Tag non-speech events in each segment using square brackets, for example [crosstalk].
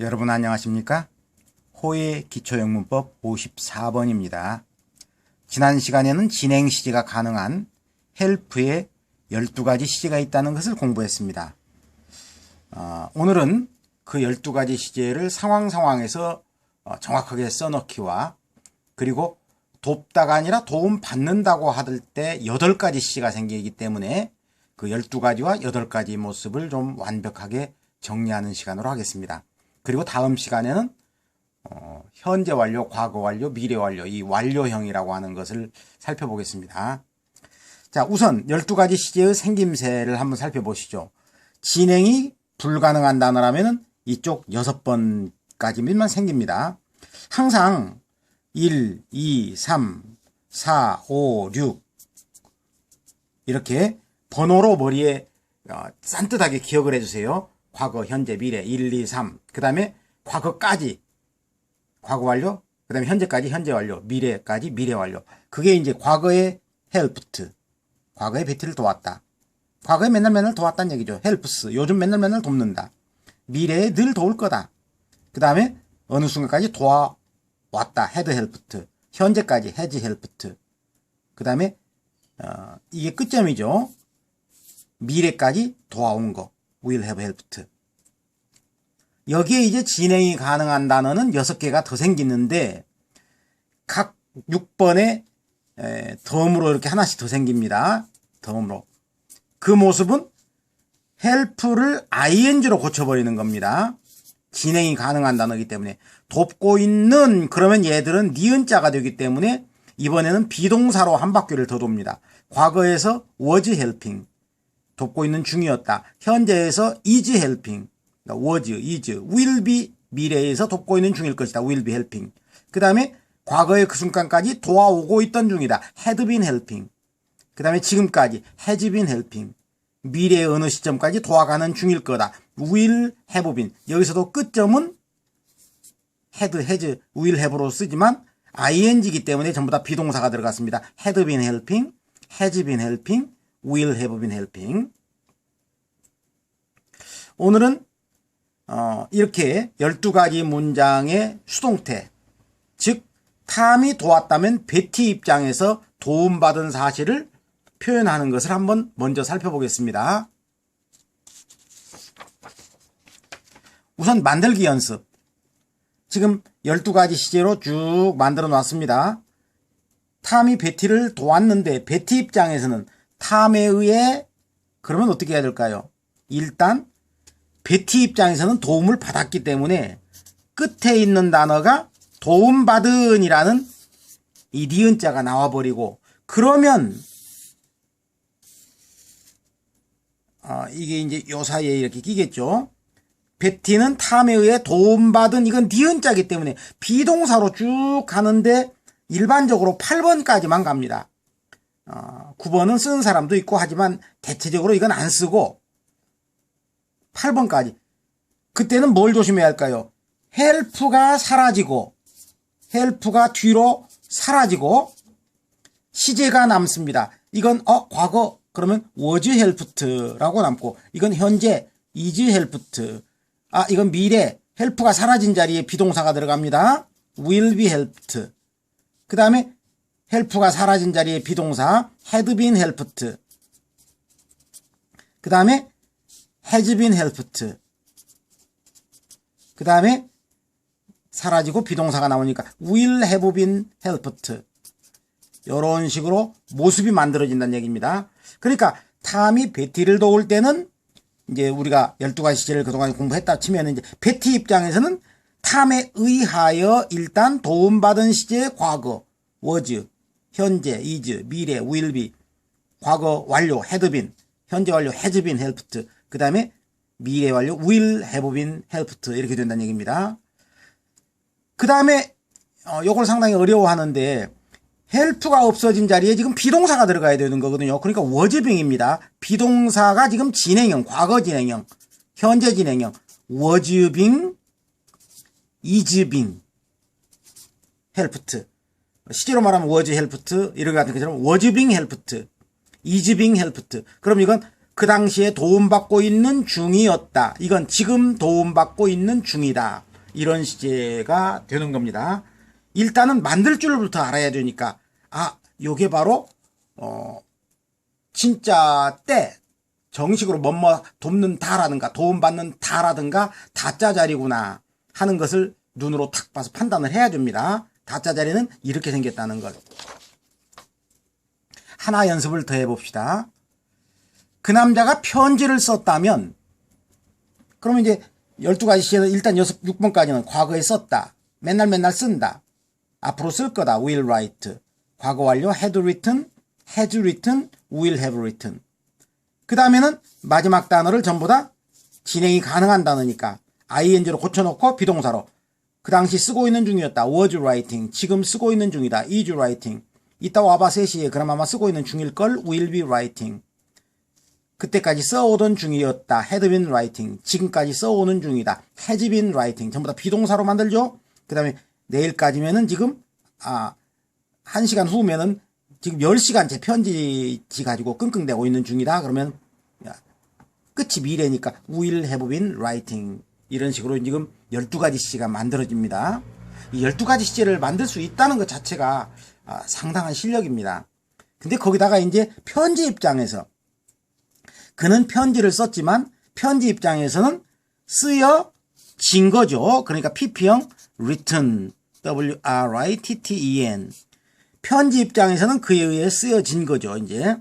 여러분 안녕하십니까? 호의 기초영문법 54번입니다. 지난 시간에는 진행 시제가 가능한 헬프에 12가지 시제가 있다는 것을 공부했습니다. 어, 오늘은 그 12가지 시제를 상황 상황에서 어, 정확하게 써넣기와 그리고 돕다가 아니라 도움 받는다고 하들 때 8가지 시제가 생기기 때문에 그 12가지와 8가지 모습을 좀 완벽하게 정리하는 시간으로 하겠습니다. 그리고 다음 시간에는 어, 현재 완료, 과거 완료, 미래 완료, 이 완료형이라고 하는 것을 살펴보겠습니다. 자, 우선 12가지 시제의 생김새를 한번 살펴보시죠. 진행이 불가능한 단어라면 이쪽 6번까지만 생깁니다. 항상 1, 2, 3, 4, 5, 6 이렇게 번호로 머리에 어, 산뜻하게 기억을 해주세요. 과거, 현재, 미래 1, 2, 3. 그 다음에 과거까지 과거 완료. 그 다음에 현재까지 현재 완료. 미래까지 미래 완료. 그게 이제 과거의 helped. 과거에 베티를 도왔다. 과거에 맨날 맨날 도왔다는 얘기죠. helps. 요즘 맨날 맨날 돕는다. 미래에 늘 도울 거다. 그 다음에 어느 순간까지 도와왔다. had helped. 현재까지 has helped. 그 다음에 어, 이게 끝점이죠. 미래까지 도와온 거. Will have helped. 여기에 이제 진행이 가능한 단어는 6개가 더 생기는데 각 6번에 덤으로 이렇게 하나씩 더 생깁니다. 덤으로. 그 모습은 help를 ing로 고쳐버리는 겁니다. 진행이 가능한 단어이기 때문에 돕고 있는 그러면 얘들은 니은자가 되기 때문에 이번에는 비동사로 한 바퀴를 더 돕니다. 과거에서 was helping 돕고 있는 중이었다. 현재에서 is helping 그러니까 was, is, will be 미래에서 돕고 있는 중일 것이다. will be helping. 그 다음에 과거의 그 순간까지 도와오고 있던 중이다. had been helping. 그 다음에 지금까지 has been helping. 미래의 어느 시점까지 도와가는 중일 거다. will have been. 여기서도 끝점은 had, has, will have로 쓰지만 ing이기 때문에 전부 다 비동사가 들어갔습니다. had been helping, has been helping, will have been helping. 오늘은 어, 이렇게 12가지 문장의 수동태, 즉 탐이 도왔다면 베티 입장에서 도움받은 사실을 표현하는 것을 한번 먼저 살펴보겠습니다. 우선 만들기 연습. 지금 12가지 시제로 쭉 만들어 놨습니다. 탐이 베티를 도왔는데 베티 입장에서는 탐에 의해 그러면 어떻게 해야 될까요? 일단 베티 입장에서는 도움을 받았기 때문에 끝에 있는 단어가 도움받은이라는 이 니은자가 나와버리고 그러면 어, 이게 이제 요 사이에 이렇게 끼겠죠. 베티는 탐에 의해 도움받은 이건 니은자기 때문에 비동사로 쭉 가는데 일반적으로 8번까지만 갑니다. 어, 9번은 쓰는 사람도 있고 하지만 대체적으로 이건 안 쓰고 8번까지. 그때는 뭘 조심해야 할까요? 헬프가 사라지고 헬프가 뒤로 사라지고 시제가 남습니다. 이건 어 과거 그러면 was helped라고 남고 이건 현재 is helped. 아 이건 미래 헬프가 사라진 자리에 비동사가 들어갑니다. will be helped. 그 다음에 헬프가 사라진 자리에 비동사 been helped. 그 다음에 been helped. 그 다음에 사라지고 비동사가 나오니까 will have been helped. 이런 식으로 모습이 만들어진다는 얘기입니다. 그러니까 탐이 베티를 도울 때는 이제 우리가 12가지 시제를 그동안 공부했다 치면 이제 베티 입장에서는 탐에 의하여 일단 도움받은 시제의 과거, was, 현재, is, 미래, will be, 과거 완료, had been, 현재 완료, has been helped, 그 다음에 미래 완료 will have been helped 이렇게 된다는 얘기입니다. 그 다음에 어, 요걸 상당히 어려워하는데 help가 없어진 자리에 지금 비동사가 들어가야 되는 거거든요. 그러니까 was being입니다. 비동사가 지금 진행형, 과거 진행형, 현재 진행형 was being, is being helped 시제로 말하면 was helped 이런 같은 것처럼 was being helped, is being helped 그럼 이건 그 당시에 도움받고 있는 중이었다. 이건 지금 도움받고 있는 중이다. 이런 시제가 되는 겁니다. 일단은 만들 줄부터 알아야 되니까 아 요게 바로 어 진짜 때 정식으로 뭐뭐 돕는 다라든가 도움받는 다라든가 다짜 자리구나 하는 것을 눈으로 탁 봐서 판단을 해야 됩니다. 다짜 자리는 이렇게 생겼다는 것. 하나 연습을 더 해봅시다. 그 남자가 편지를 썼다면 그러면 이제 12가지 시에는 일단 6, 6번까지는 과거에 썼다. 맨날 맨날 쓴다. 앞으로 쓸 거다. will write. 과거 완료 had written, has written, will have written. 그 다음에는 마지막 단어를 전부 다 진행이 가능한 단어니까 ing로 고쳐놓고 비동사로 그 당시 쓰고 있는 중이었다. was writing. 지금 쓰고 있는 중이다. is writing. 이따 와봐 3시에 그럼 아마 쓰고 있는 중일걸 will be writing. 그때까지 써오던 중이었다. had been writing. 지금까지 써오는 중이다. has been writing. 전부 다 비동사로 만들죠. 그 다음에 내일까지면은 지금 아 1시간 후면은 지금 10시간째 편지지 가지고 끙끙대고 있는 중이다. 그러면 야, 끝이 미래니까 will have been writing. 이런 식으로 지금 12가지 시제가 만들어집니다. 이 12가지 시제를 만들 수 있다는 것 자체가 아, 상당한 실력입니다. 근데 거기다가 이제 편지 입장에서 그는 편지를 썼지만 편지 입장에서는 쓰여진 거죠. 그러니까 PP형 written W-R-I-T-T-E-N 편지 입장에서는 그에 의해 쓰여진 거죠. 이제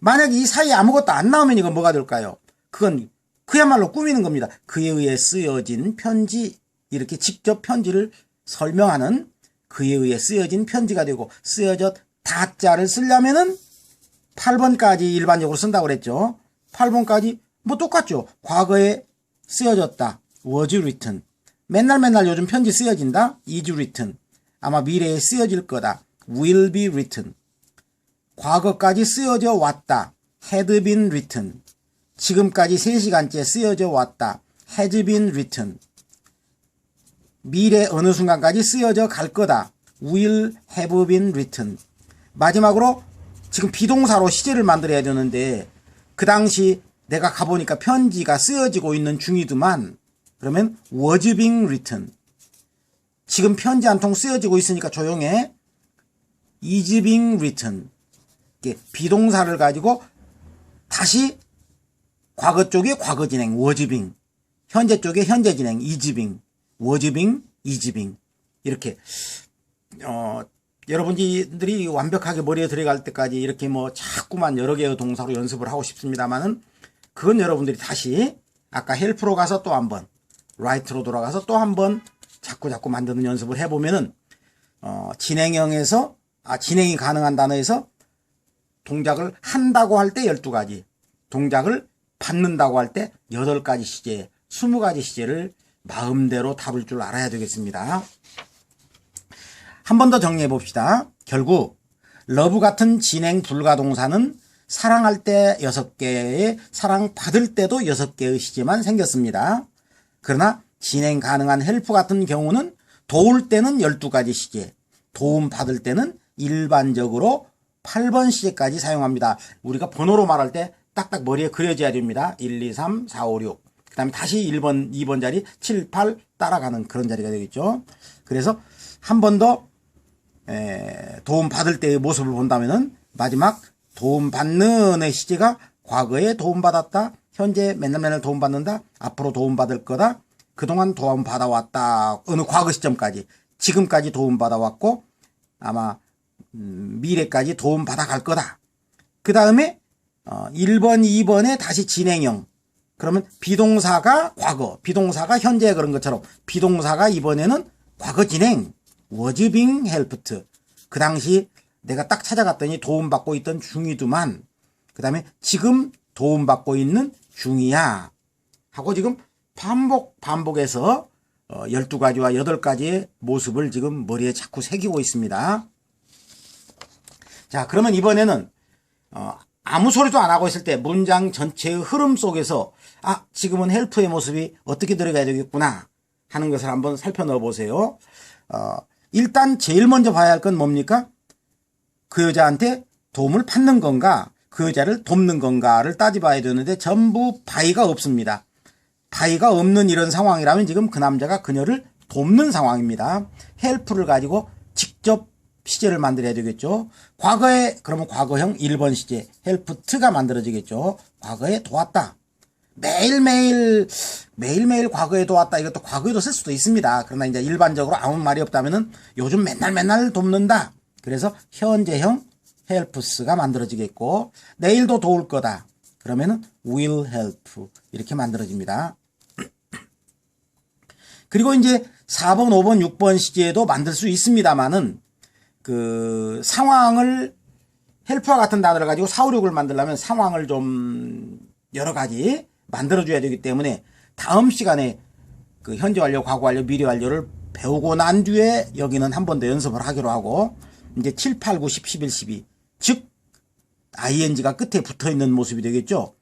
만약 이 사이에 아무것도 안 나오면 이건 뭐가 될까요? 그건 그야말로 꾸미는 겁니다. 그에 의해 쓰여진 편지 이렇게 직접 편지를 설명하는 그에 의해 쓰여진 편지가 되고 쓰여져 다자를 쓰려면은 8번까지 일반적으로 쓴다고 그랬죠. 8번까지 뭐 똑같죠. 과거에 쓰여졌다. was written. 맨날 맨날 요즘 편지 쓰여진다. is written. 아마 미래에 쓰여질 거다. will be written. 과거까지 쓰여져 왔다. had been written. 지금까지 3시간째 쓰여져 왔다. has been written. 미래 어느 순간까지 쓰여져 갈 거다. will have been written. 마지막으로 지금 비동사로 시제를 만들어야 되는데 그 당시 내가 가보니까 편지가 쓰여지고 있는 중이더만 그러면 was being written. 지금 편지 한 통 쓰여지고 있으니까 조용해. is being written. 비동사를 가지고 다시 과거 쪽에 과거 진행 being, 현재 쪽에 현재 진행 being, is being 이렇게 어 여러분들이 완벽하게 머리에 들어갈 때까지 이렇게 뭐 자꾸만 여러 개의 동사로 연습을 하고 싶습니다만은 그건 여러분들이 다시 아까 헬프로 가서 또 한번 라이트로 돌아가서 또 한번 자꾸 자꾸 만드는 연습을 해보면은 어, 진행형에서 아 진행이 가능한 단어에서 동작을 한다고 할 때 12가지. 동작을 받는다고 할 때 8가지 시제 20가지 시제를 마음대로 답을 줄 알아야 되겠습니다. 한 번 더 정리해 봅시다. 결국 러브 같은 진행 불가 동사는 사랑할 때 6개의 사랑받을 때도 6개의 시제만 생겼습니다. 그러나 진행 가능한 헬프 같은 경우는 도울 때는 12가지 시제, 도움 받을 때는 일반적으로 8번 시제까지 사용합니다. 우리가 번호로 말할 때 딱딱 머리에 그려져야 됩니다. 1, 2, 3, 4, 5, 6. 그 다음에 다시 1번, 2번 자리, 7, 8 따라가는 그런 자리가 되겠죠. 그래서 한 번 더 도움 받을 때의 모습을 본다면은 마지막 도움 받는의 시제가 과거에 도움 받았다, 현재 맨날 맨날 도움 받는다, 앞으로 도움 받을 거다, 그동안 도움 받아왔다, 어느 과거 시점까지, 지금까지 도움 받아왔고, 아마, 음, 미래까지 도움 받아갈 거다. 그 다음에, 어, 1번, 2번에 다시 진행형. 그러면 비동사가 과거, 비동사가 현재 그런 것처럼, 비동사가 이번에는 과거 진행, was being helped. 그 당시 내가 딱 찾아갔더니 도움받고 있던 중이두만 그 다음에 지금 도움받고 있는 중이야 하고 지금 반복 반복해서 12가지와 8가지의 모습을 지금 머리에 자꾸 새기고 있습니다. 자 그러면 이번에는 어, 아무 소리도 안 하고 있을 때 문장 전체의 흐름 속에서 아 지금은 헬프의 모습이 어떻게 들어가야 되겠구나 하는 것을 한번 살펴넣어 보세요. 어, 일단 제일 먼저 봐야 할 건 뭡니까? 그 여자한테 도움을 받는 건가, 그 여자를 돕는 건가를 따져봐야 되는데 전부 바위가 없습니다. 바위가 없는 이런 상황이라면 지금 그 남자가 그녀를 돕는 상황입니다. 헬프를 가지고 직접 시제를 만들어야 되겠죠. 과거에 그러면 과거형 1번 시제 헬프트가 만들어지겠죠. 과거에 도왔다. 매일매일 매일매일 과거에 도왔다. 이것도 과거에도 쓸 수도 있습니다. 그러나 이제 일반적으로 아무 말이 없다면은 요즘 맨날 맨날 돕는다. 그래서 현재형 helps가 만들어지겠고 내일도 도울 거다. 그러면은 will help 이렇게 만들어집니다. [clears throat] 그리고 이제 4번, 5번, 6번 시제도 만들 수 있습니다만은 그 상황을 헬프와 같은 단어를 가지고 4, 5, 6을 만들려면 상황을 좀 여러 가지 만들어줘야 되기 때문에 다음 시간에 그 현재 완료, 과거 완료, 미래 완료를 배우고 난 뒤에 여기는 한 번 더 연습을 하기로 하고 이제 7, 8, 9, 10, 11, 12. 즉, ing가 끝에 붙어 있는 모습이 되겠죠.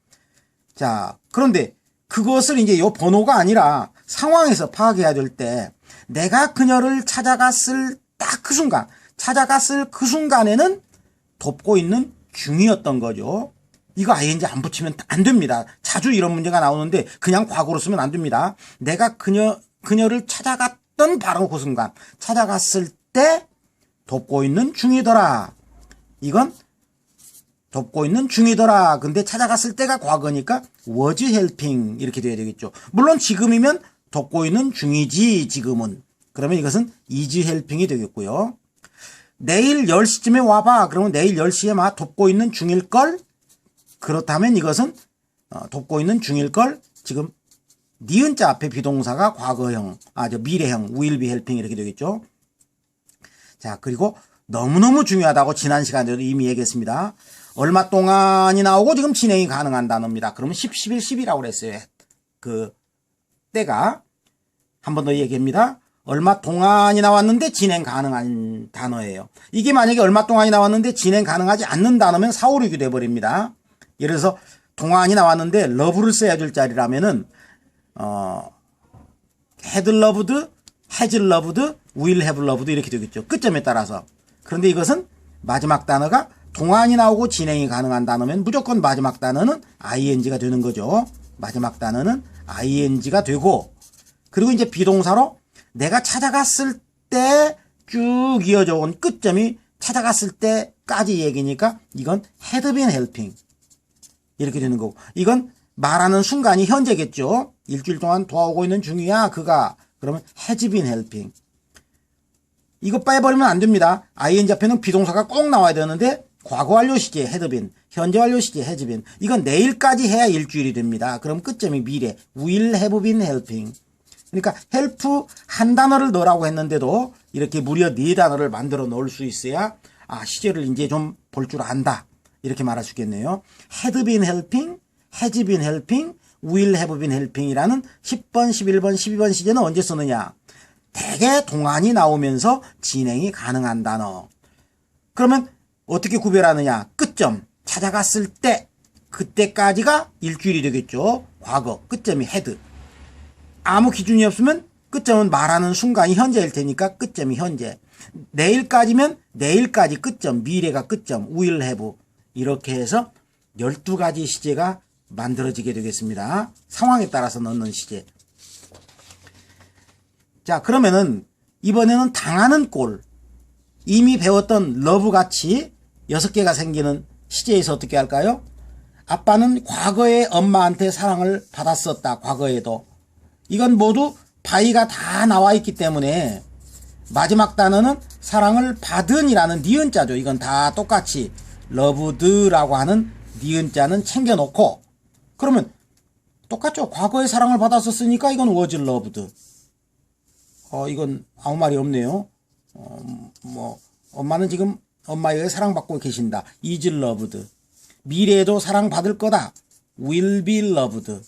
자, 그런데 그것을 이제 요 번호가 아니라 상황에서 파악해야 될 때 내가 그녀를 찾아갔을 딱 그 순간, 찾아갔을 그 순간에는 돕고 있는 중이었던 거죠. 이거 ing 안 붙이면 안 됩니다. 자주 이런 문제가 나오는데 그냥 과거로 쓰면 안 됩니다. 내가 그녀, 그녀를 찾아갔던 바로 그 순간, 찾아갔을 때 돕고 있는 중이더라. 이건 돕고 있는 중이더라. 근데 찾아갔을 때가 과거니까 was helping 이렇게 돼야 되겠죠. 물론 지금이면 돕고 있는 중이지 지금은. 그러면 이것은 is helping이 되겠고요. 내일 10시쯤에 와봐. 그러면 내일 10시에 막 돕고 있는 중일걸? 그렇다면 이것은 어, 돕고 있는 중일걸? 지금 니은자 앞에 비동사가 과거형, 아, 저 미래형, will be helping 이렇게 되겠죠. 자, 그리고 너무너무 중요하다고 지난 시간에도 이미 얘기했습니다. 얼마 동안이 나오고 지금 진행이 가능한 단어입니다. 그러면 10, 11, 10이라고 그랬어요. 그 때가 한 번 더 얘기합니다. 얼마 동안이 나왔는데 진행 가능한 단어예요. 이게 만약에 얼마 동안이 나왔는데 진행 가능하지 않는 단어면 4, 5, 6이 돼버립니다. 예를 들어서 동안이 나왔는데 러브를 써야 될 자리라면은 어 had loved, has loved, 이렇게 되겠죠. 끝점에 따라서. 그런데 이것은 마지막 단어가 동안이 나오고 진행이 가능한 단어면 무조건 마지막 단어는 ing가 되는 거죠. 마지막 단어는 ing가 되고 그리고 이제 비동사로 내가 찾아갔을 때 쭉 이어져 온 끝점이 찾아갔을 때까지 얘기니까 이건 been helping. 이렇게 되는 거고. 이건 말하는 순간이 현재겠죠. 일주일 동안 도와오고 있는 중이야 그가. 그러면 been helping. 이거 빼버리면 안 됩니다. ing 앞에는 비동사가 꼭 나와야 되는데 과거 완료 시제 been 현재 완료 시제 been. 이건 내일까지 해야 일주일이 됩니다. 그럼 끝점이 미래. will have been helping 그러니까 헬프 한 단어를 넣으라고 했는데도 이렇게 무려 네 단어를 만들어 넣을 수 있어야 아 시제를 이제 좀 볼 줄 안다 이렇게 말할 수 있겠네요. had been helping, has been helping, will have been helping이라는 10번, 11번, 12번 시제는 언제 쓰느냐? 대개 동안이 나오면서 진행이 가능한 단어. 그러면 어떻게 구별하느냐? 끝점 찾아갔을 때 그때까지가 일주일이 되겠죠. 과거 끝점이 had. 아무 기준이 없으면 끝점은 말하는 순간이 현재일 테니까 끝점이 현재. 내일까지면 내일까지 끝점, 미래가 끝점, have. 이렇게 해서 12가지 시제가 만들어지게 되겠습니다. 상황에 따라서 넣는 시제. 자, 그러면은 이번에는 당하는 꼴. 이미 배웠던 러브 같이 6개가 생기는 시제에서 어떻게 할까요? 아빠는 과거에 엄마한테 사랑을 받았었다. 과거에도. 이건 모두 바이가 다 나와 있기 때문에 마지막 단어는 사랑을 받은이라는 니은자죠. 이건 다 똑같이 러브드라고 하는 니은자는 챙겨놓고 그러면 똑같죠. 과거에 사랑을 받았었으니까 이건 was loved. 어 이건 아무 말이 없네요. 어, 뭐 엄마는 지금 엄마에게 사랑받고 계신다. is loved. 미래에도 사랑받을 거다. will be loved.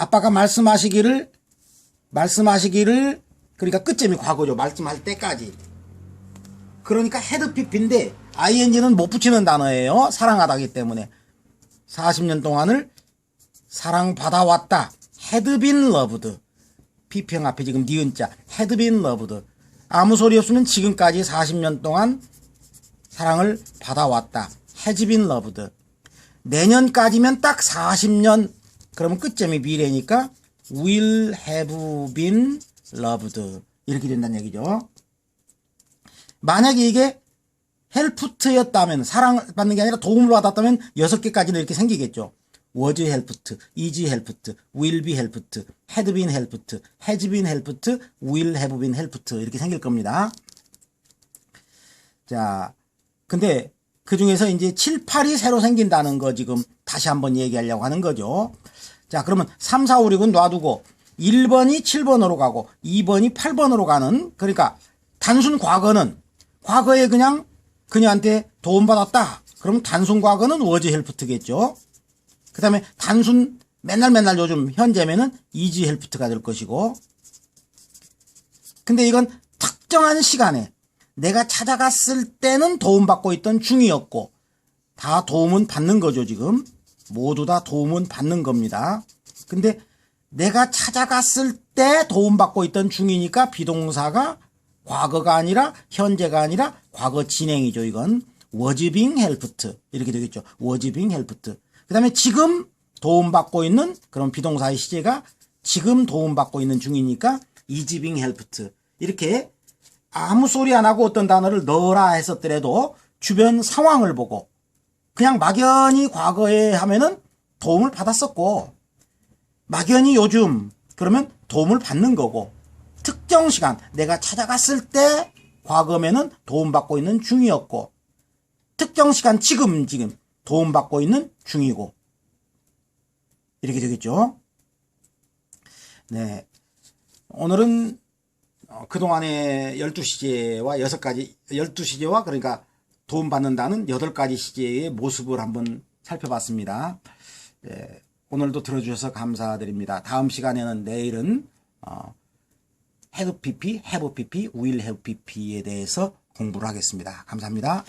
아빠가 말씀하시기를 말씀하시기를 그러니까 끝점이 과거죠. 말씀할 때까지. 그러니까 헤드피피인데 ing는 못 붙이는 단어예요. 사랑하다기 때문에 40년 동안을 사랑받아왔다. been loved. 피평 앞에 지금 니은자 had been loved. 아무 소리 없으면 지금까지 40년 동안 사랑을 받아왔다. been loved. 내년까지면 딱 40년 그러면 끝점이 미래니까 will have been loved. 이렇게 된다는 얘기죠. 만약에 이게 헬프트였다면 사랑받는 게 아니라 도움을 받았다면 여섯 개까지는 이렇게 생기겠죠. was helped, is helped, will be helped, had been helped, has been helped, will have been helped 이렇게 생길 겁니다. 자, 근데 그 중에서 이제 7, 8이 새로 생긴다는 거 지금 다시 한번 얘기하려고 하는 거죠. 자, 그러면 3, 4, 5, 6은 놔두고 1번이 7번으로 가고 2번이 8번으로 가는 그러니까 단순 과거는 과거에 그냥 그녀한테 도움받았다. 그러면 단순 과거는 워즈 헬프트겠죠. 그 다음에 단순 맨날 맨날 요즘 현재면은 이지 헬프트가 될 것이고 근데 이건 특정한 시간에 내가 찾아갔을 때는 도움받고 있던 중이었고 다 도움은 받는 거죠 지금 모두 다 도움은 받는 겁니다. 근데 내가 찾아갔을 때 도움받고 있던 중이니까 비동사가 과거가 아니라 현재가 아니라 과거 진행이죠 이건. being helped 이렇게 되겠죠. being helped 그 다음에 지금 도움받고 있는 그런 비동사의 시제가 지금 도움받고 있는 중이니까 being helped 이렇게 아무 소리 안 하고 어떤 단어를 넣어라 했었더라도 주변 상황을 보고 그냥 막연히 과거에 하면은 도움을 받았었고 막연히 요즘 그러면 도움을 받는 거고 특정 시간 내가 찾아갔을 때 과거면은 도움받고 있는 중이었고 특정 시간 지금 지금 도움받고 있는 중이고 이렇게 되겠죠. 네. 오늘은 어, 그동안의 12시제와 6가지, 12시제와 그러니까 도움받는다는 8가지 시제의 모습을 한번 살펴봤습니다. 예, 오늘도 들어주셔서 감사드립니다. 다음 시간에는 내일은, 어, pp, will have pp에 대해서 공부를 하겠습니다. 감사합니다.